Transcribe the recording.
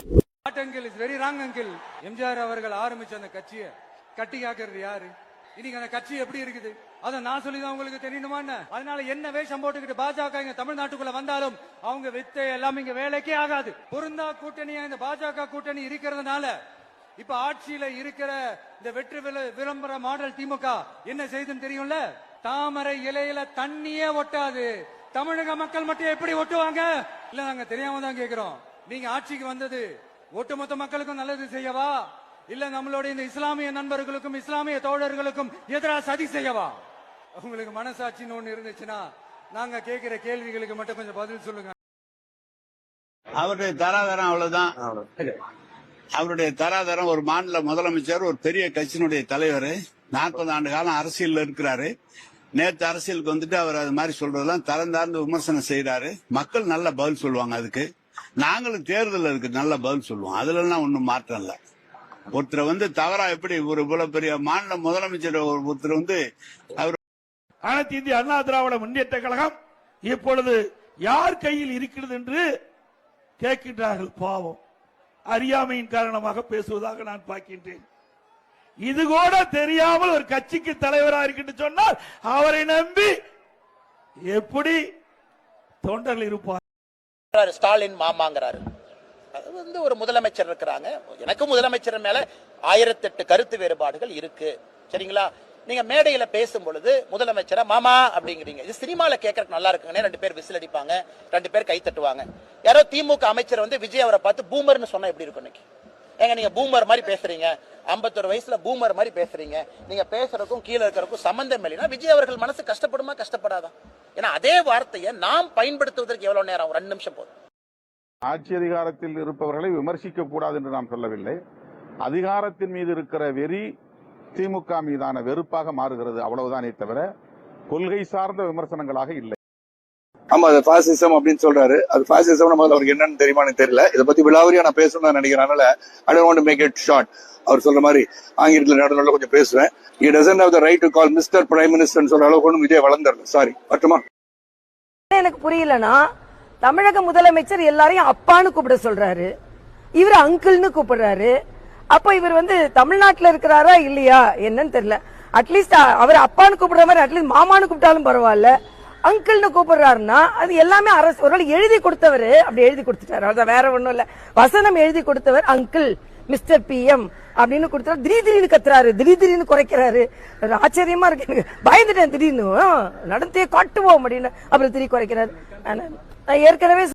Uncle is very wrong uncle MGR அவர்கள் ஆரம்பிச்ச அந்த கட்சியை கட்டி காக்கிறது யாரு? இன்னைக்கு அந்த கட்சி எப்படி இருக்குது? அதை நான் சொல்லிதான் உங்களுக்கு தெரியணுமா என்ன? அதனால என்ன வேஷம் போட்டுக்கிட்டு பாஜக இங்க தமிழ்நாட்டுக்குள்ள வந்தாலும் அவங்க வித்தை எல்லாம் இங்க வேலைக்கே ஆகாது. பொருந்தா கூட்டணியா இந்த பாஜக கூட்டணி இருக்கிறதுனால இப்ப ஆட்சியில இருக்கிற இந்த வெற்றி விள- விளம்பர மாடல் திமுக என்ன செய்துன்னு தெரியும்ல? தாமரை இலையில தண்ணியே ஒட்டாது. தமிழக மக்கள் மட்டும் எப்படி ஒட்டுவாங்க? இல்ல நாங்க தெரியாம தான் கேக்குறோம். நீங்க ஆட்சிக்கு வந்தது ஒட்டுமொத்த மக்களுக்கும் நல்லது செய்யவா? இல்ல நம்மளுடைய இந்த இஸ்லாமிய நண்பர்களுக்கும் இஸ்லாமிய தோழர்களுக்கும் எதிராக சதி செய்யவா? உங்களுக்கு மனசாட்சின்னு ஒண்ணு இருந்துச்சுன்னா நாங்க கேட்கிற கேள்விகளுக்கு மட்டும் கொஞ்சம் பதில் சொல்லுங்க. அவருடைய தராதரம் அவ்வளவுதான். அவருடைய தராதரம் ஒரு மாநில முதலமைச்சர் ஒரு பெரிய கட்சியினுடைய தலைவர். நாற்பது ஆண்டு காலம் அரசியல் இருக்கிறாரு. நேற்று அரசியலுக்கு வந்துட்டு அவர் அது மாதிரி சொல்றதெல்லாம் தரந்தார்ந்து விமர்சனம் செய்யறாரு மக்கள் நல்ல பதில் சொல்லுவாங்க அதுக்கு. நாங்களும் தேர்தல் இருக்கு நல்ல பதில் சொல்லுவோம். அதுல எல்லாம் ஒன்னும் மாற்றம் இல்ல. ஒருத்தர் வந்து தவறா எப்படி ஒரு இவ்வளவு பெரிய மாநில முதலமைச்சர் ஒருத்தர் வந்து அவர் அனைத்து இந்திய அண்ணா திராவிட முன்னேற்ற கழகம் இப்பொழுது யார் கையில் இருக்கிறது என்று கேட்கின்றார்கள் பாவம். அறியாமையின் காரணமாக பேசுவதாக நான் பார்க்கின்றேன். இது கூட தெரியாமல் ஒரு கட்சிக்கு தலைவராக இருக்கின்ற சொன்னால் அவரை நம்பி எப்படி தொண்டர்கள் இருப்பார் ஸ்டாலின் மாமாங்கிறாரு. அது வந்து ஒரு முதலமைச்சர் இருக்கிறாங்க. எனக்கு முதலமைச்சர் மேல ஆயிரத்தெட்டு கருத்து வேறுபாடுகள் இருக்கு. சரிங்களா? நீங்க மேடையில பேசும் பொழுது முதலமைச்சரா மாமா அப்படிங்கிறீங்க. இது சினிமால கேட்கறதுக்கு நல்லா இருக்குங்கன்னு ரெண்டு பேர் விசில் அடிப்பாங்க. ரெண்டு பேர் கை தட்டுவாங்க. யாரோ திமுக அமைச்சர் வந்து விஜய் அவரை பார்த்து பூமர்னு சொன்னா எப்படி இருக்கும் இன்னைக்கு? ஏங்க நீங்க பூமர் மாதிரி பேசுறீங்க. 51 வயசுல பூமர் மாதிரி பேசுறீங்க. நீங்க பேசுறதுக்கும் கீழே இருக்கிறதுக்கும் சம்பந்தம் இல்லைன்னா விஜய் அவர்கள் மனசு கஷ்டப்படுமா கஷ்டப்படாதான் ஏன்னா அதே வார்த்தையை நாம் பயன்படுத்துவதற்கு எவ்வளவு நேரம்? ஒரு ரெண்டு நிமிஷம் போதும். ஆட்சி அதிகாரத்தில் இருப்பவர்களை விமர்சிக்க கூடாது என்று நாம் சொல்லவில்லை. அதிகாரத்தின் மீது இருக்கிற வெறி திமுக மீதான வெறுப்பாக மாறுகிறது அவ்வளவுதானே தவிர கொள்கை சார்ந்த விமர்சனங்களாக இல்லை. ஆமா அது பாசிசம் அப்படின்னு சொல்றாரு. அது பாசிசம் முதல்ல அவருக்கு என்னன்னு தெரியுமா எனக்கு தெரியல. இதை பத்தி விலாவரியா நான் பேசணும்னு நான் நினைக்கிறேன். அதனால I don't want make it short அவர் சொல்ற மாதிரி ஆங்கிலத்தில் நடந்த கொஞ்சம் பேசுவேன். He doesn't have the right to call mister prime minister சொல்ற அளவுக்கு ஒன்றும் விஜய் வளர்ந்துடல சாரி மட்டுமா எனக்கு புரியலனா தமிழக முதலமைச்சர் எல்லாரையும் அப்பான்னு கூப்பிட சொல்றாரு. இவர் அங்கிள்னு கூப்பிடுறாரு. அப்ப இவர் வந்து தமிழ்நாட்டில் இருக்கிறாரா இல்லையா? என்னன்னு தெரியல. அட்லீஸ்ட் அவர் அப்பான்னு கூப்பிடுற மாதிரி அட்லீஸ்ட் மாமான்னு கூப்பிட்டாலும் பரவாயில்ல. அங்கிள்னு கூப்பிடுறாருன்னா அது எல்லாமே அரசு ஒரு எழுதி கொடுத்தவர் அப்படி எழுதி கொடுத்துட்டாரு. அதான் வேற ஒன்றும் இல்ல. வசனம் எழுதி கொடுத்தவர் அங்கிள். மிஸ்டர் பி எம் அப்படின்னு கொடுத்தா திடீர் திடீர்னு கத்துறாரு திடீர் திடீர்னு குறைக்கிறாரு ஆச்சரியமா இருக்கு. எனக்கு பயந்துட்டேன் திடீர்னு. ஆ, நடந்தே காட்டுவோம் அப்படின்னு அப்புறம் திடீர் குறைக்கிறாரு. ஆனா, நான் ஏற்கனவே